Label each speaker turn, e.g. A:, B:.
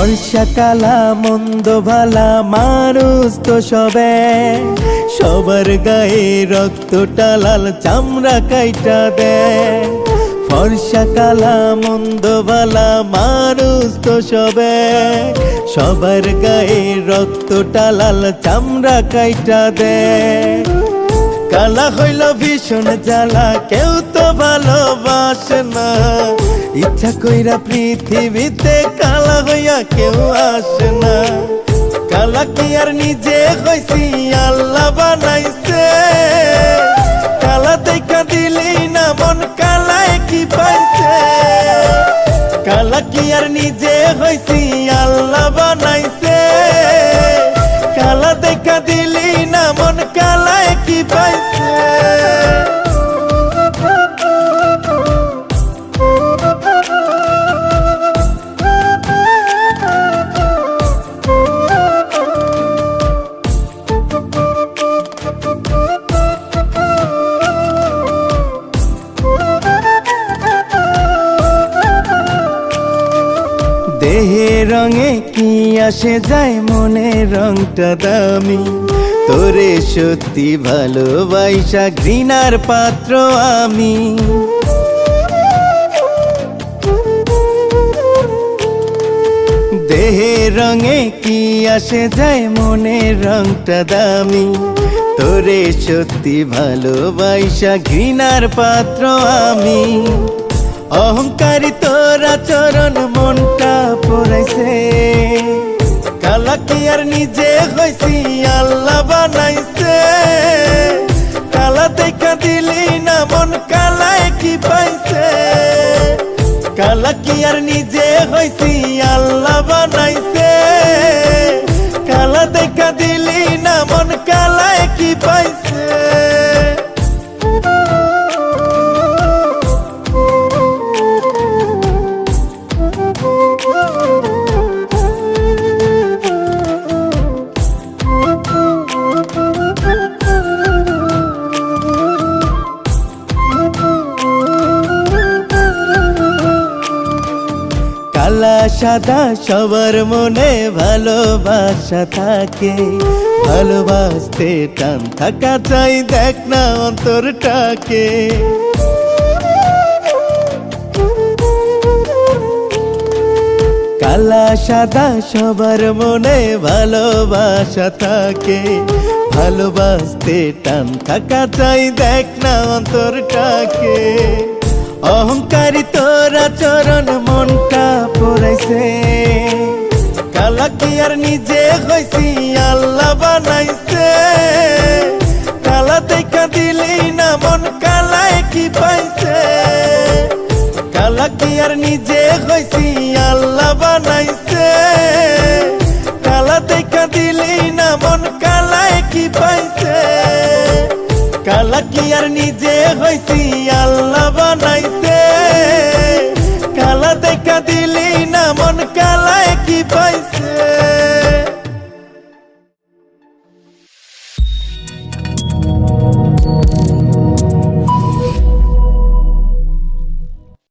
A: ফর্সা কালা মন্দ ভালা, মানুষ তো সবে। সবার গায়ে রক্তটা লাল, চামড়া কাইটা দেয় ফর্সা কালা মন্দ ভালা, মানুষ তো সবে। সবার গায়ে রক্তটা লাল, চামড়া কাইটা দেয় কালা হইল ভীষণ জ্বালা, কেউ তো ভালোবাসে না। ইচ্ছা কইরা পৃথিবীতে কালা হইয়া কেউ আসে না। কালা কি আর নিজে হইছি, আল্লাহ বানাইছে। কালা দেখা দিলি না, মন কালায় কি পাইছে। কালা কি আর নিজে হইছি দেহে রঙে কি আসে যায়? মনে রংটা দামি। তোরে সত্যি ভালোবাসা ঘৃণার পাত্র আমি। দেহে রঙে কি আসে যায়? মনে রংটা দামি। তোরে সত্যি ভালোবাসা ঘৃণার পাত্র আমি। অহংকারী তোরা চরণ কালা আর নিজে হইছি? আল্লাহ বানাইছে। কালা সাদা, সবার মনে ভালোবাসা থাকে। ভালোবাসতে টান থাকা চাই, দেখ না অন্তরটাকে। কালা, সাদা, সবার মনে ভালোবাসা থাকে। ভালোবাসতে টান থাকা চাই, দেখ না অন্তরটাকে। অহংকারী তোরা চরণ পড়াইছে কালা কি আর নিজে হইছি, আল্লাহ বানাইছে। কালা দেখা দিলি না, মন কালায় কি পাইছে। কালা কি আর নিজে হইছি, আল্লাহ বানাইছে। কালা দেখা দিলি না, মন কালায় কি পাইছে। কালা কি আর নিজে হইছি